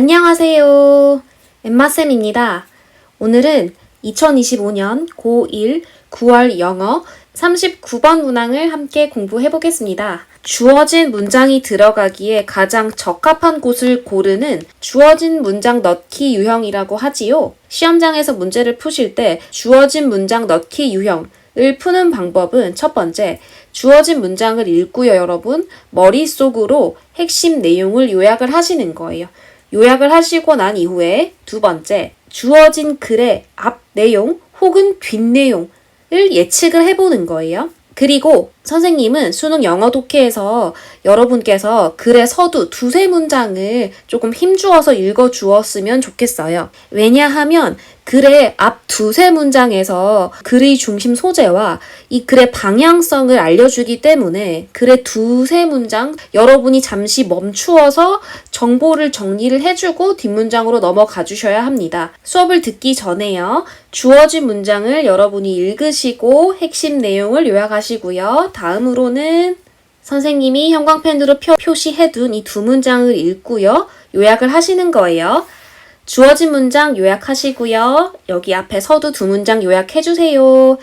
안녕하세요. 엠마쌤입니다. 오늘은 2025년 고1 9월 영어 39번 문항을 함께 공부해 보겠습니다. 주어진 문장이 들어가기에 가장 적합한 곳을 고르는 주어진 문장 넣기 유형이라고 하지요. 시험장에서 문제를 푸실 때 주어진 문장 넣기 유형 을 푸는 방법은 첫 번째, 주어진 문장을 읽고요, 여러분. 머릿속으로 핵심 내용을 요약을 하시는 거예요. 요약을 하시고 난 이후에 두 번째, 주어진 글의 앞 내용 혹은 뒷 내용을 예측을 해보는 거예요. 그리고 선생님은 수능 영어 독해에서 여러분께서 글의 서두 두세 문장을 조금 힘주어서 읽어 주었으면 좋겠어요. 왜냐하면 글의 앞 두세 문장에서 글의 중심 소재와 이 글의 방향성을 알려주기 때문에 글의 두세 문장 여러분이 잠시 멈추어서 정보를 정리를 해주고 뒷문장으로 넘어가 주셔야 합니다. 수업을 듣기 전에요. 주어진 문장을 여러분이 읽으시고 핵심 내용을 요약하시고요. 다음으로는 선생님이 형광펜으로 표, 표시해둔 이 두 문장을 읽고요. 요약을 하시는 거예요. 주어진 문장 요약하시고요. 여기 앞에 서두 두 문장 요약해주세요.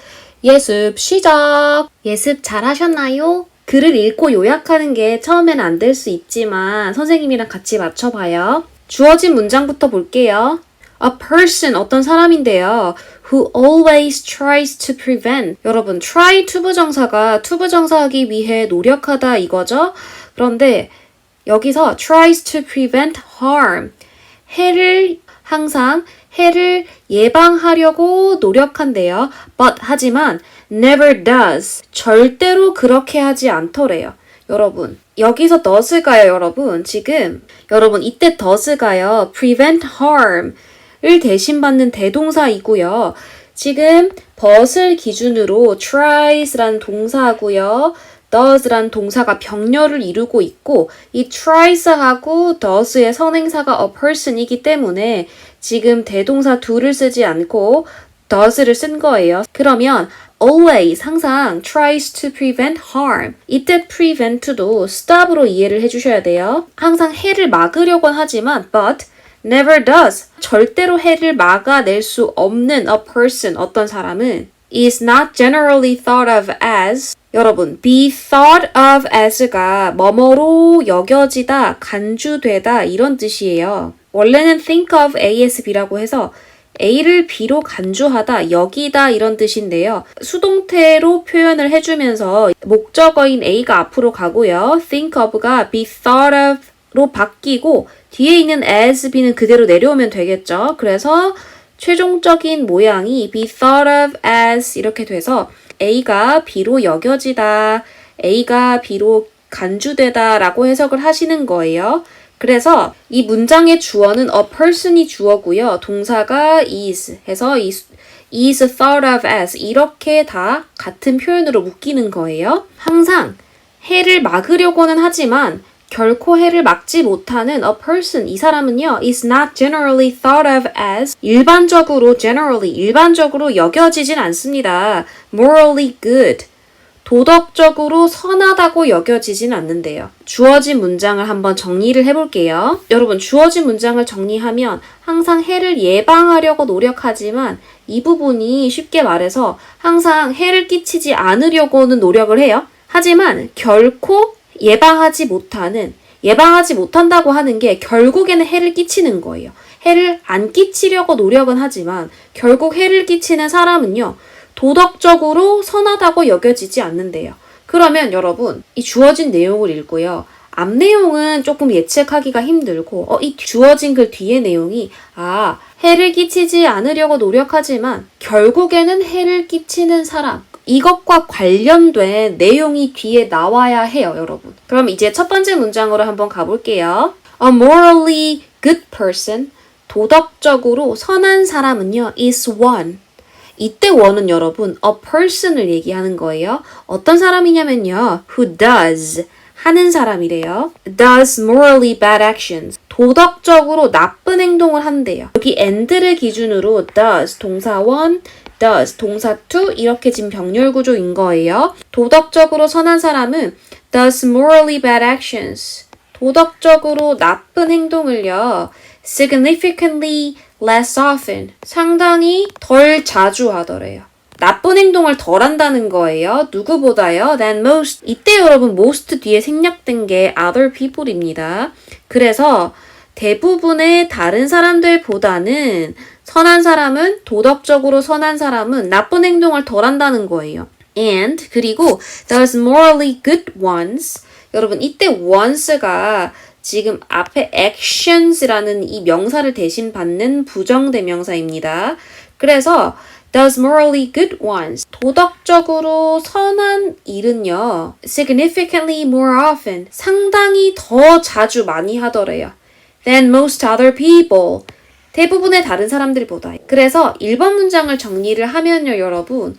예습 시작! 예습 잘 하셨나요? 글을 읽고 요약하는 게 처음엔 안 될 수 있지만 선생님이랑 같이 맞춰봐요. 주어진 문장부터 볼게요. A person 어떤 사람인데요. Who always tries to prevent. 여러분, try to 부정사가 to 부정사하기 위해 노력하다 이거죠. 그런데 여기서 tries to prevent harm. 해를 항상 해를 예방하려고 노력한대요. But 하지만 never does. 절대로 그렇게 하지 않더래요. 여러분, 여기서 does가요, 여러분. 지금 여러분 이때 does가요. prevent harm 을 대신 받는 대동사이고요. 지금 but을 기준으로 tries라는 동사하고요. Does란 동사가 병렬을 이루고 있고 이 tries하고 does의 선행사가 a person이기 때문에 지금 대동사 둘을 쓰지 않고 does를 쓴 거예요. 그러면 always 항상 tries to prevent harm. 이때 prevent도 stop으로 이해를 해주셔야 돼요. 항상 해를 막으려고 하지만 but never does. 절대로 해를 막아낼 수 없는 a person, 어떤 사람은 is not generally thought of as 여러분, be thought of as가 뭐뭐로 여겨지다, 간주되다 이런 뜻이에요. 원래는 think of ASB라고 해서 A를 B로 간주하다, 여기다 이런 뜻인데요. 수동태로 표현을 해주면서 목적어인 A가 앞으로 가고요. think of가 be thought of로 바뀌고 뒤에 있는 as b는 그대로 내려오면 되겠죠. 그래서 최종적인 모양이 be thought of as 이렇게 돼서 A가 B로 여겨지다, A가 B로 간주되다 라고 해석을 하시는 거예요. 그래서 이 문장의 주어는 a person이 주어고요. 동사가 is 해서 is thought of as 이렇게 다 같은 표현으로 묶이는 거예요. 항상 해를 막으려고는 하지만 결코 해를 막지 못하는 a person 이 사람은요 is not generally thought of as 일반적으로 generally 일반적으로 여겨지진 않습니다. morally good 도덕적으로 선하다고 여겨지진 않는데요. 주어진 문장을 한번 정리를 해볼게요. 여러분, 주어진 문장을 정리하면 항상 해를 예방하려고 노력하지만 이 부분이 쉽게 말해서 항상 해를 끼치지 않으려고는 노력을 해요. 하지만 결코 예방하지 못하는, 예방하지 못한다고 하는 게 결국에는 해를 끼치는 거예요. 해를 안 끼치려고 노력은 하지만 결국 해를 끼치는 사람은요, 도덕적으로 선하다고 여겨지지 않는데요. 그러면 여러분, 이 주어진 내용을 읽고요. 앞 내용은 조금 예측하기가 힘들고, 어, 이 주어진 글 뒤의 내용이, 아, 해를 끼치지 않으려고 노력하지만, 결국에는 해를 끼치는 사람. 이것과 관련된 내용이 뒤에 나와야 해요, 여러분. 그럼 이제 첫 번째 문장으로 한번 가볼게요. A morally good person. 도덕적으로 선한 사람은요, is one. 이때 원은 여러분 a person을 얘기하는 거예요. 어떤 사람이냐면요. who does 하는 사람이래요. does morally bad actions. 도덕적으로 나쁜 행동을 한대요. 여기 and를 기준으로 does 동사 1, does 동사 2 이렇게 지금 병렬 구조인 거예요. 도덕적으로 선한 사람은 does morally bad actions. 도덕적으로 나쁜 행동을요. significantly less often. 상당히 덜 자주 하더래요. 나쁜 행동을 덜 한다는 거예요. 누구보다요? than most. 이때 여러분 most 뒤에 생략된 게 other people입니다. 그래서 대부분의 다른 사람들보다는 선한 사람은 도덕적으로 선한 사람은 나쁜 행동을 덜 한다는 거예요. and 그리고 those morally good ones 여러분 이때 once가 지금 앞에 actions라는 이 명사를 대신 받는 부정대명사입니다. 그래서 those morally good ones 도덕적으로 선한 일은요 significantly more often 상당히 더 자주 많이 하더래요. Than most other people 대부분의 다른 사람들보다. 그래서 1번 문장을 정리를 하면요, 여러분.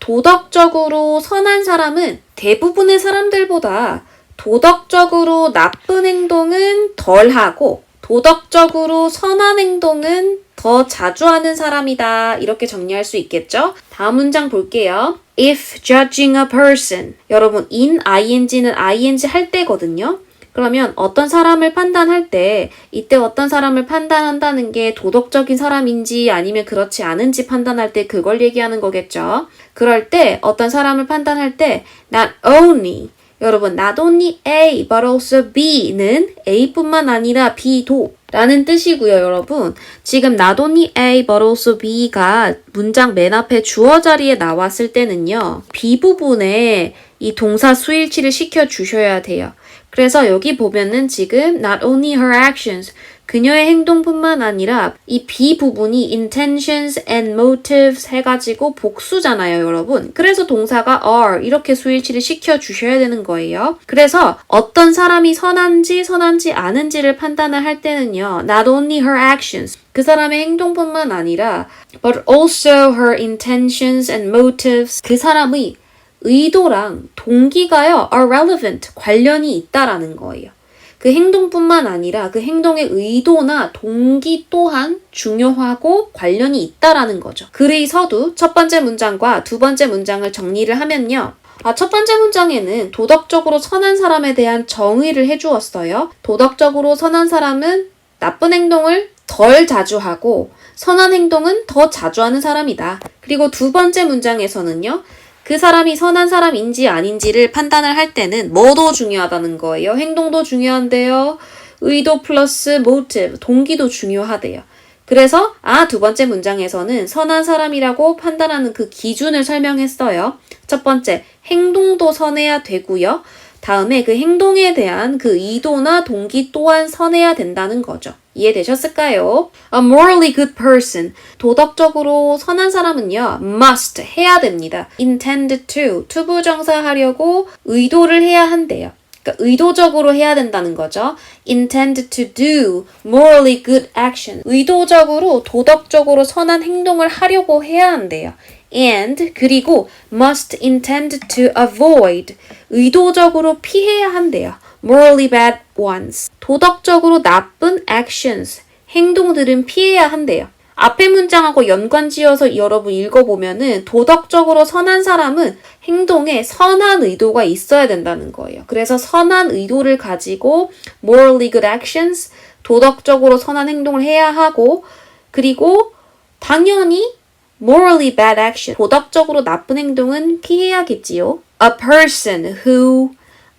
도덕적으로 선한 사람은 대부분의 사람들보다 도덕적으로 나쁜 행동은 덜 하고 도덕적으로 선한 행동은 더 자주 하는 사람이다. 이렇게 정리할 수 있겠죠? 다음 문장 볼게요. If judging a person. 여러분, in ing는 ing 할 때거든요. 그러면 어떤 사람을 판단할 때 이때 어떤 사람을 판단한다는 게 도덕적인 사람인지 아니면 그렇지 않은지 판단할 때 그걸 얘기하는 거겠죠. 그럴 때 어떤 사람을 판단할 때 not only 여러분 not only A but also B는 A뿐만 아니라 B도 라는 뜻이고요, 여러분. 지금 not only A but also B가 문장 맨 앞에 주어 자리에 나왔을 때는요. B 부분에 이 동사 수일치를 시켜 주셔야 돼요. 그래서 여기 보면은 지금 not only her actions 그녀의 행동뿐만 아니라 이 B 부분이 intentions and motives 해가지고 복수잖아요, 여러분. 그래서 동사가 are 이렇게 수일치를 시켜 주셔야 되는 거예요. 그래서 어떤 사람이 선한지 선한지 않은지를 판단을 할 때는요, not only her actions 그 사람의 행동뿐만 아니라 but also her intentions and motives 그 사람의 의도랑 동기가요 are relevant 관련이 있다라는 거예요. 그 행동뿐만 아니라 그 행동의 의도나 동기 또한 중요하고 관련이 있다라는 거죠. 서두 첫 번째 문장과 두 번째 문장을 정리를 하면요. 아, 첫 번째 문장에는 도덕적으로 선한 사람에 대한 정의를 해주었어요. 도덕적으로 선한 사람은 나쁜 행동을 덜 자주 하고 선한 행동은 더 자주 하는 사람이다. 그리고 두 번째 문장에서는요. 그 사람이 선한 사람인지 아닌지를 판단을 할 때는 뭐도 중요하다는 거예요. 행동도 중요한데요. 의도 플러스 motive, 동기도 중요하대요. 그래서 아, 두 번째 문장에서는 선한 사람이라고 판단하는 그 기준을 설명했어요. 첫 번째, 행동도 선해야 되고요. 다음에 그 행동에 대한 그 의도나 동기 또한 선해야 된다는 거죠. 이해되셨을까요? A morally good person. 도덕적으로 선한 사람은요, must 해야 됩니다. intend to. 투부정사 하려고 의도를 해야 한대요. 그러니까 의도적으로 해야 된다는 거죠. intend to do morally good action. 의도적으로 도덕적으로 선한 행동을 하려고 해야 한대요. And 그리고 must intend to avoid 의도적으로 피해야 한대요. morally bad ones 도덕적으로 나쁜 actions 행동들은 피해야 한대요. 앞에 문장하고 연관 지어서 여러분 읽어보면은 도덕적으로 선한 사람은 행동에 선한 의도가 있어야 된다는 거예요. 그래서 선한 의도를 가지고 morally good actions 도덕적으로 선한 행동을 해야 하고 그리고 당연히 morally bad action 도덕적으로 나쁜 행동은 피해야겠지요. A person who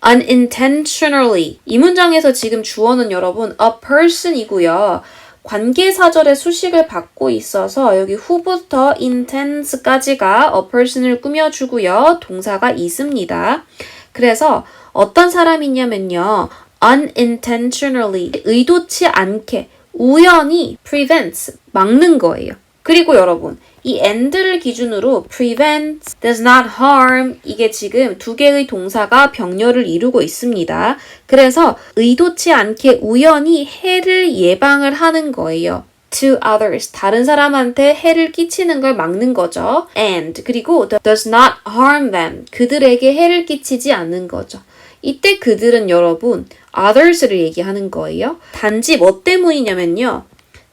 unintentionally 이 문장에서 지금 주어는 여러분 a person이고요. 관계사절의 수식을 받고 있어서 여기 후부터 intense까지가 a person을 꾸며주고요. 동사가 있습니다. 그래서 어떤 사람이냐면요. unintentionally 의도치 않게 우연히 prevents 막는 거예요. 그리고 여러분 이 and를 기준으로 prevent, does not harm 이게 지금 두 개의 동사가 병렬을 이루고 있습니다. 그래서 의도치 않게 우연히 해를 예방을 하는 거예요. to others 다른 사람한테 해를 끼치는 걸 막는 거죠. and 그리고 does not harm them 그들에게 해를 끼치지 않는 거죠. 이때 그들은 여러분 others를 얘기하는 거예요. 단지 뭐 때문이냐면요.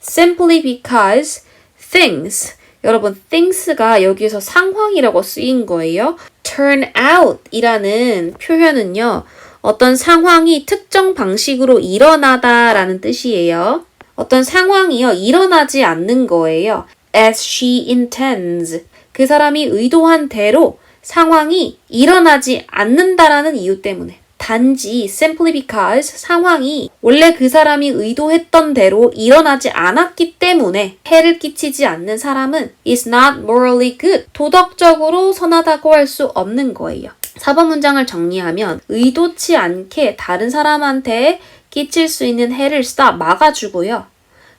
simply because things 여러분 things가 여기서 상황이라고 쓰인 거예요. turn out 이라는 표현은요. 어떤 상황이 특정 방식으로 일어나다 라는 뜻이에요. 어떤 상황이요, 일어나지 않는 거예요. As she intends. 그 사람이 의도한 대로 상황이 일어나지 않는다라는 이유 때문에. 단지 simply because 상황이 원래 그 사람이 의도했던 대로 일어나지 않았기 때문에 해를 끼치지 않는 사람은 is not morally good. 도덕적으로 선하다고 할 수 없는 거예요. 4번 문장을 정리하면 의도치 않게 다른 사람한테 끼칠 수 있는 해를 stop 막아주고요.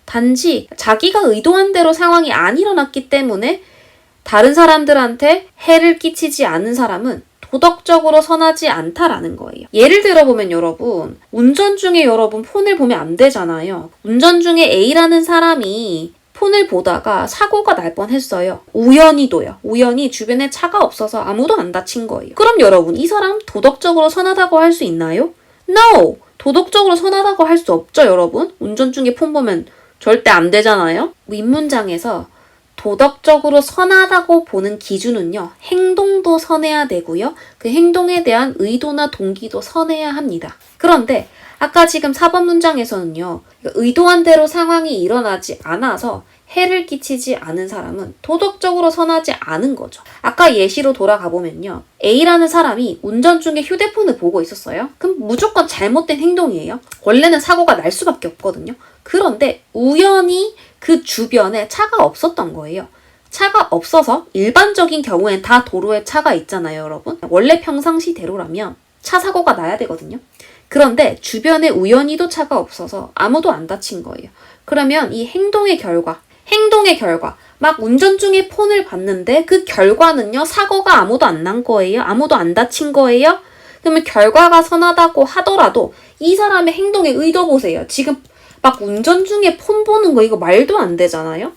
단지 자기가 의도한 대로 상황이 안 일어났기 때문에 다른 사람들한테 해를 끼치지 않는 사람은 도덕적으로 선하지 않다라는 거예요. 예를 들어보면 여러분, 운전 중에 여러분 폰을 보면 안 되잖아요. 운전 중에 A라는 사람이 폰을 보다가 사고가 날 뻔했어요. 우연히도요. 우연히 주변에 차가 없어서 아무도 안 다친 거예요. 그럼 여러분, 이 사람 도덕적으로 선하다고 할 수 있나요? No! 도덕적으로 선하다고 할 수 없죠, 여러분. 운전 중에 폰 보면 절대 안 되잖아요. 윗문장에서 도덕적으로 선하다고 보는 기준은요, 행동도 선해야 되고요, 그 행동에 대한 의도나 동기도 선해야 합니다. 그런데 아까 지금 4번 문장에서는요, 의도한 대로 상황이 일어나지 않아서 해를 끼치지 않은 사람은 도덕적으로 선하지 않은 거죠. 아까 예시로 돌아가 보면요. A라는 사람이 운전 중에 휴대폰을 보고 있었어요. 그럼 무조건 잘못된 행동이에요. 원래는 사고가 날 수밖에 없거든요. 그런데 우연히 그 주변에 차가 없었던 거예요. 차가 없어서 일반적인 경우엔 다 도로에 차가 있잖아요, 여러분. 원래 평상시대로라면 차 사고가 나야 되거든요. 그런데 주변에 우연히도 차가 없어서 아무도 안 다친 거예요. 그러면 이 행동의 결과, 행동의 결과, 막 운전 중에 폰을 봤는데 그 결과는요, 사고가 아무도 안 난 거예요. 아무도 안 다친 거예요. 그러면 결과가 선하다고 하더라도 이 사람의 행동의 의도 보세요. 지금 막 운전 중에 폰 보는 거 이거 말도 안 되잖아요.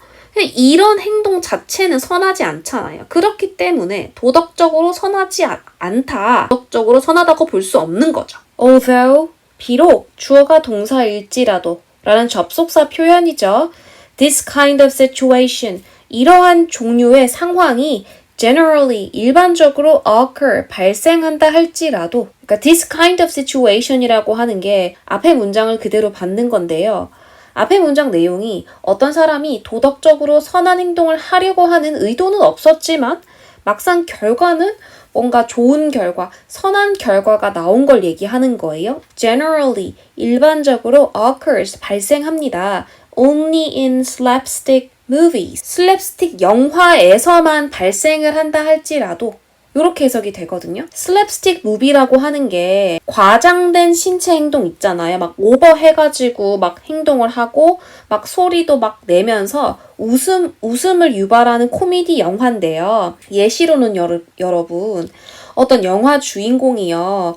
이런 행동 자체는 선하지 않잖아요. 그렇기 때문에 도덕적으로 선하지 아- 않다. 도덕적으로 선하다고 볼 수 없는 거죠. Although, 비록 주어가 동사일지라도 라는 접속사 표현이죠. This kind of situation, 이러한 종류의 상황이 generally, 일반적으로 occur, 발생한다 할지라도 그러니까 this kind of situation이라고 하는 게 앞에 문장을 그대로 받는 건데요. 앞에 문장 내용이 어떤 사람이 도덕적으로 선한 행동을 하려고 하는 의도는 없었지만 막상 결과는 뭔가 좋은 결과, 선한 결과가 나온 걸 얘기하는 거예요. Generally, 일반적으로 occurs, 발생합니다. Only in slapstick movies. 슬랩스틱 영화에서만 발생을 한다 할지라도 이렇게 해석이 되거든요. 슬랩스틱 무비라고 하는 게 과장된 신체 행동 있잖아요. 막 오버해가지고 막 행동을 하고 막 소리도 막 내면서 웃음 웃음을 유발하는 코미디 영화인데요. 예시로는 여러, 여러분 어떤 영화 주인공이요.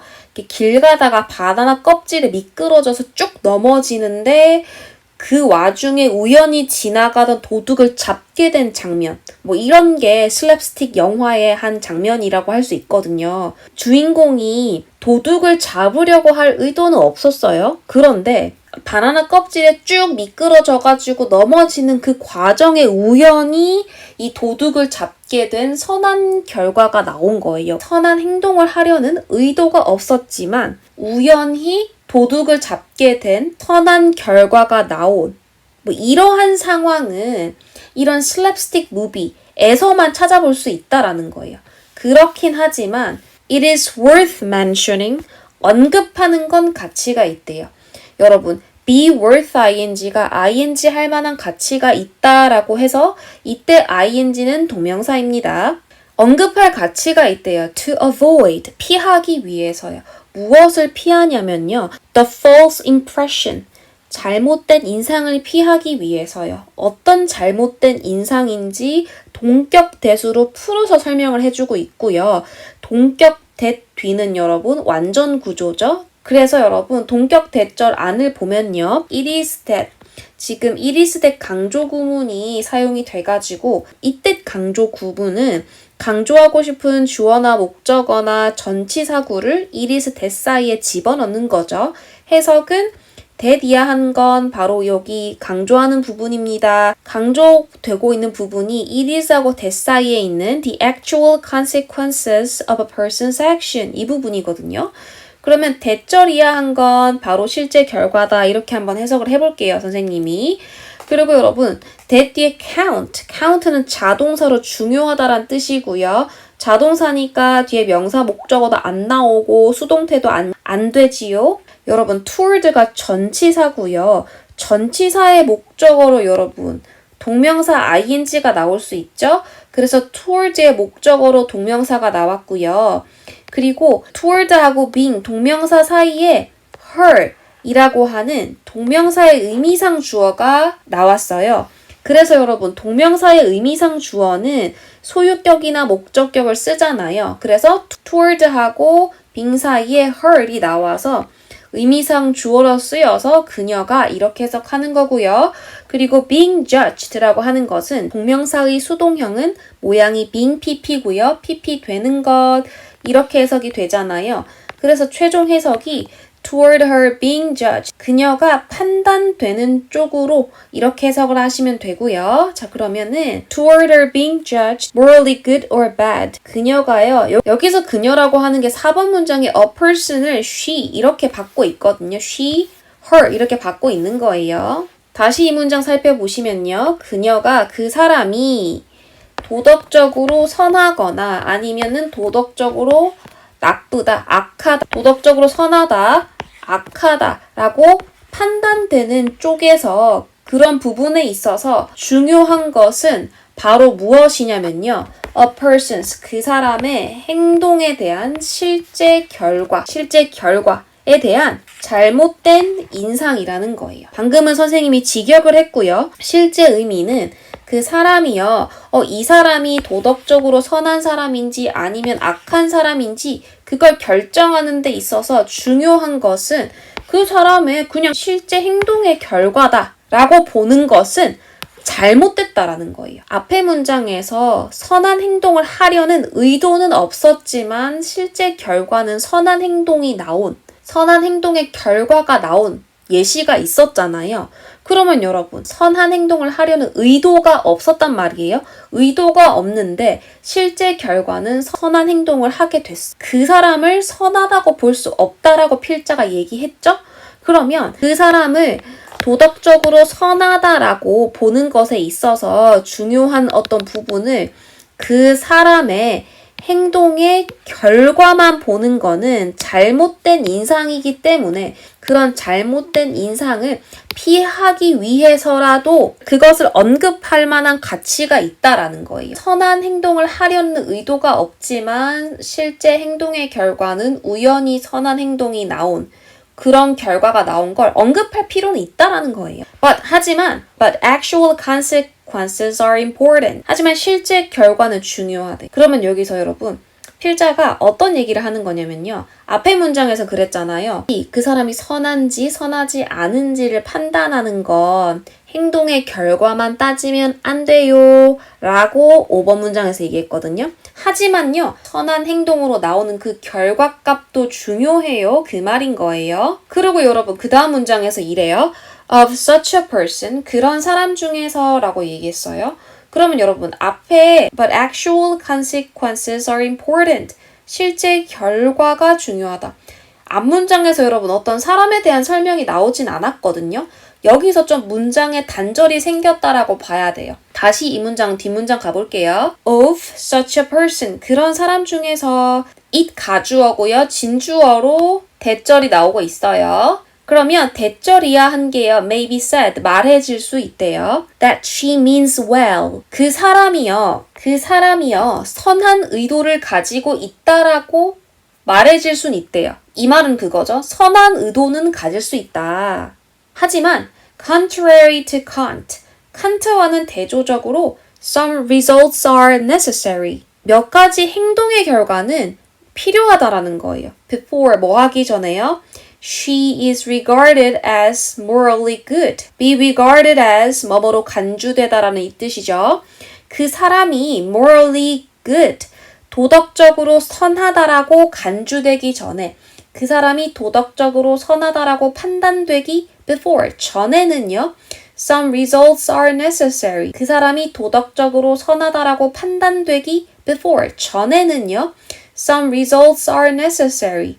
길 가다가 바나나 껍질에 미끄러져서 쭉 넘어지는데 그 와중에 우연히 지나가던 도둑을 잡게 된 장면. 뭐 이런 게 슬랩스틱 영화의 한 장면이라고 할 수 있거든요. 주인공이 도둑을 잡으려고 할 의도는 없었어요. 그런데 바나나 껍질에 쭉 미끄러져가지고 넘어지는 그 과정에 우연히 이 도둑을 잡게 된 선한 결과가 나온 거예요. 선한 행동을 하려는 의도가 없었지만 우연히 도둑을 잡게 된 선한 결과가 나온 뭐 이러한 상황은 이런 슬랩스틱 무비에서만 찾아볼 수 있다라는 거예요. 그렇긴 하지만 it is worth mentioning 언급하는 건 가치가 있대요. 여러분 be worth ing가 ing 할 만한 가치가 있다라고 해서 이때 ing는 동명사입니다. 언급할 가치가 있대요. to avoid 피하기 위해서요. 무엇을 피하냐면요. the false impression 잘못된 인상을 피하기 위해서요. 어떤 잘못된 인상인지 동격 대수로 풀어서 설명을 해주고 있고요. 동격 대 뒤는 여러분 완전 구조죠. 그래서 여러분 동격 대절 안을 보면요. it is that 지금 that 강조 구문이 사용이 돼가지고 이때 강조 구문은 강조하고 싶은 주어나 목적어나 전치사구를 that 사이에 집어넣는 거죠. 해석은 대디야 한 건 바로 여기 강조하는 부분입니다. 강조되고 있는 부분이 it is하고 that 사이에 있는 the actual consequences of a person's action 이 부분이거든요. 그러면 대절이야 한 건 바로 실제 결과다. 이렇게 한번 해석을 해볼게요, 선생님이. 그리고 여러분, that 뒤에 count. count는 자동사로 중요하다란 뜻이고요. 자동사니까 뒤에 명사 목적어도 안 나오고 수동태도 안, 안 되지요. 여러분, toward가 전치사고요. 전치사의 목적어로 여러분, 동명사 ing가 나올 수 있죠? 그래서 towards의 목적어로 동명사가 나왔고요. 그리고 toward하고 being 동명사 사이에 her 이라고 하는 동명사의 의미상 주어가 나왔어요. 그래서 여러분 동명사의 의미상 주어는 소유격이나 목적격을 쓰잖아요. 그래서 toward하고 being 사이에 her이 나와서 의미상 주어로 쓰여서 그녀가 이렇게 해석하는 거고요. 그리고 being judged라고 하는 것은 동명사의 수동형은 모양이 being pp고요. pp 되는 것 이렇게 해석이 되잖아요. 그래서 최종 해석이 toward her being judged. 그녀가 판단되는 쪽으로 이렇게 해석을 하시면 되고요. 자, 그러면은 toward her being judged morally good or bad. 그녀가요. 여, 여기서 그녀라고 하는 게 4번 문장에 a person을 she 이렇게 받고 있거든요. she, her 이렇게 받고 있는 거예요. 다시 이 문장 살펴보시면요. 그녀가 그 사람이 도덕적으로 선하거나 아니면은 도덕적으로 나쁘다, 악하다, 도덕적으로 선하다, 악하다라고 판단되는 쪽에서 그런 부분에 있어서 중요한 것은 바로 무엇이냐면요. a person's 그 사람의 행동에 대한 실제 결과, 실제 결과에 대한 잘못된 인상이라는 거예요. 방금은 선생님이 직역을 했고요. 실제 의미는 그 사람이요, 어, 이 사람이 도덕적으로 선한 사람인지 아니면 악한 사람인지 그걸 결정하는 데 있어서 중요한 것은 그 사람의 그냥 실제 행동의 결과다라고 보는 것은 잘못됐다라는 거예요. 앞의 문장에서 선한 행동을 하려는 의도는 없었지만 실제 결과는 선한 행동이 나온, 선한 행동의 결과가 나온 예시가 있었잖아요. 그러면 여러분, 선한 행동을 하려는 의도가 없었단 말이에요. 의도가 없는데 실제 결과는 선한 행동을 하게 됐어. 그 사람을 선하다고 볼 수 없다라고 필자가 얘기했죠? 그러면 그 사람을 도덕적으로 선하다라고 보는 것에 있어서 중요한 어떤 부분을 그 사람의 행동의 결과만 보는 거는 잘못된 인상이기 때문에 그런 잘못된 인상을 피하기 위해서라도 그것을 언급할 만한 가치가 있다라는 거예요. 선한 행동을 하려는 의도가 없지만 실제 행동의 결과는 우연히 선한 행동이 나온 그런 결과가 나온 걸 언급할 필요는 있다라는 거예요. But 하지만 but actual consequences are important. 하지만 실제 결과는 중요하대. 그러면 여기서 여러분 필자가 어떤 얘기를 하는 거냐면요. 앞의 문장에서 그랬잖아요. 그 사람이 선한지 선하지 않은지를 판단하는 건 행동의 결과만 따지면 안 돼요. 라고 5번 문장에서 얘기했거든요. 하지만요, 선한 행동으로 나오는 그 결과 값도 중요해요. 그 말인 거예요. 그리고 여러분, 그 다음 문장에서 이래요. Of such a person, 그런 사람 중에서 라고 얘기했어요. 그러면 여러분, 앞에 but actual consequences are important. 실제 결과가 중요하다. 앞 문장에서 여러분 어떤 사람에 대한 설명이 나오진 않았거든요. 여기서 좀 문장에 단절이 생겼다라고 봐야 돼요. 다시 이 문장 뒷문장 가볼게요. of such a person 그런 사람 중에서 it 가주어고요. 진주어로 대절이 나오고 있어요. 그러면 대절이야 한 개요. may be said 말해질 수 있대요. that she means well 그 사람이요. 그 사람이요. 선한 의도를 가지고 있다라고 말해질 순 있대요. 이 말은 그거죠. 선한 의도는 가질 수 있다. 하지만 contrary to Kant, 칸트와는 대조적으로 some results are necessary. 몇 가지 행동의 결과는 필요하다라는 거예요. before 뭐 하기 전에요. She is regarded as morally good. be regarded as 뭐뭐로 간주되다라는 이 뜻이죠. 그 사람이 morally good. 도덕적으로 선하다라고 간주되기 전에 그 사람이 도덕적으로 선하다라고 판단되기 before 전에는요. Some results are necessary. 그 사람이 도덕적으로 선하다라고 판단되기 before 전에는요. Some results are necessary.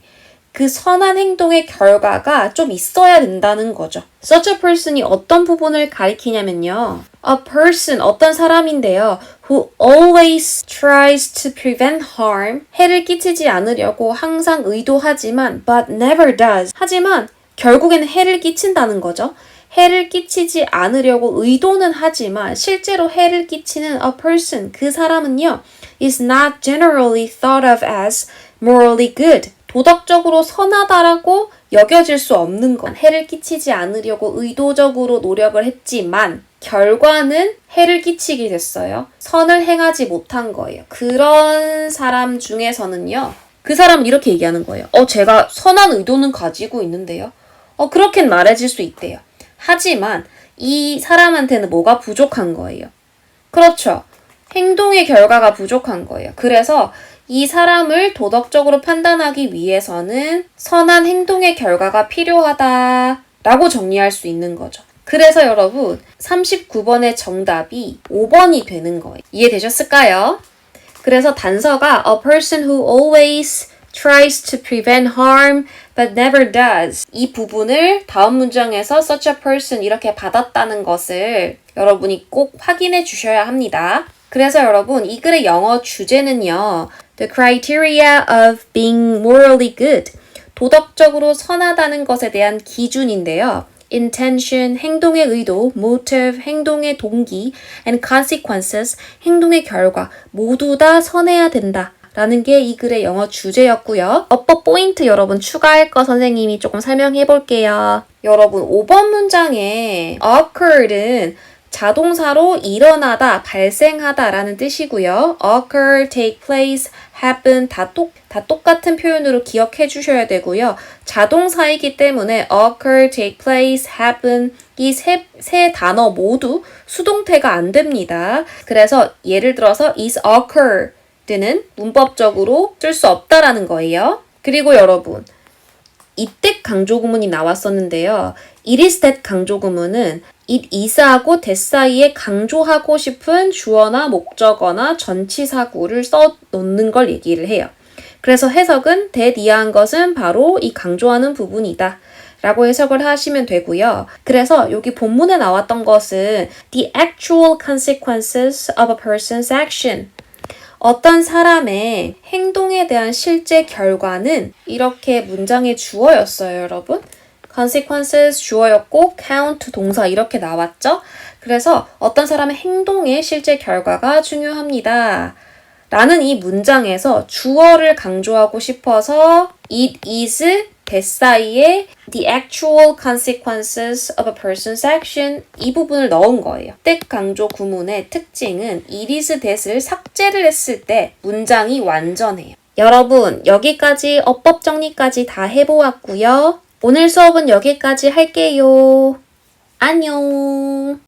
그 선한 행동의 결과가 좀 있어야 된다는 거죠. Such a person이 어떤 부분을 가리키냐면요. A person, 어떤 사람인데요. Who always tries to prevent harm. 해를 끼치지 않으려고 항상 의도하지만, but never does. 하지만 결국에는 해를 끼친다는 거죠. 해를 끼치지 않으려고 의도는 하지만 실제로 해를 끼치는 a person, 그 사람은요, is not generally thought of as morally good. 도덕적으로 선하다라고 여겨질 수 없는 건 해를 끼치지 않으려고 의도적으로 노력을 했지만 결과는 해를 끼치게 됐어요. 선을 행하지 못한 거예요. 그런 사람 중에서는요. 그 사람은 이렇게 얘기하는 거예요. 어, 제가 선한 의도는 가지고 있는데요. 어, 그렇게 말해질 수 있대요. 하지만 이 사람한테는 뭐가 부족한 거예요. 그렇죠. 행동의 결과가 부족한 거예요. 그래서 이 사람을 도덕적으로 판단하기 위해서는 선한 행동의 결과가 필요하다라고 정리할 수 있는 거죠. 그래서 여러분, 39번의 정답이 5번이 되는 거예요. 이해되셨을까요? 그래서 단서가 a person who always tries to prevent harm but never does. 이 부분을 다음 문장에서 such a person 이렇게 받았다는 것을 여러분이 꼭 확인해 주셔야 합니다. 그래서 여러분, 이 글의 영어 주제는요. The criteria of being morally good. 도덕적으로 선하다는 것에 대한 기준인데요. intention, 행동의 의도, motive, 행동의 동기, and consequences, 행동의 결과, 모두 다 선해야 된다. 라는 게 이 글의 영어 주제였고요. 어법 포인트 여러분 추가할 거 선생님이 조금 설명해 볼게요. 여러분 5번 문장에 occurred은 자동사로 일어나다, 발생하다 라는 뜻이고요. occur, take place, happen 다, 똑, 다 똑같은 표현으로 기억해 주셔야 되고요. 자동사이기 때문에 occur, take place, happen 이세 세 단어 모두 수동태가 안 됩니다. 그래서 예를 들어서 is occurred는 문법적으로 쓸 수 없다라는 거예요. 그리고 여러분 이때 강조 구문이 나왔었는데요. it is that 강조 구문은 it is하고 that 사이에 강조하고 싶은 주어나 목적어나 전치사구를 써 놓는 걸 얘기를 해요. 그래서 해석은 that 이하한 것은 바로 이 강조하는 부분이다. 라고 해석을 하시면 되고요. 그래서 여기 본문에 나왔던 것은 the actual consequences of a person's action. 어떤 사람의 행동에 대한 실제 결과는 이렇게 문장의 주어였어요, 여러분. Consequences 주어였고 count 동사 이렇게 나왔죠? 그래서 어떤 사람의 행동의 실제 결과가 중요합니다. 라는 이 문장에서 주어를 강조하고 싶어서 it is that 사이에 the actual consequences of a person's action 이 부분을 넣은 거예요. that 강조 구문의 특징은 it is that을 삭제를 했을 때 문장이 완전해요. 여러분 여기까지 어법 정리까지 다 해보았고요. 오늘 수업은 여기까지 할게요. 안녕.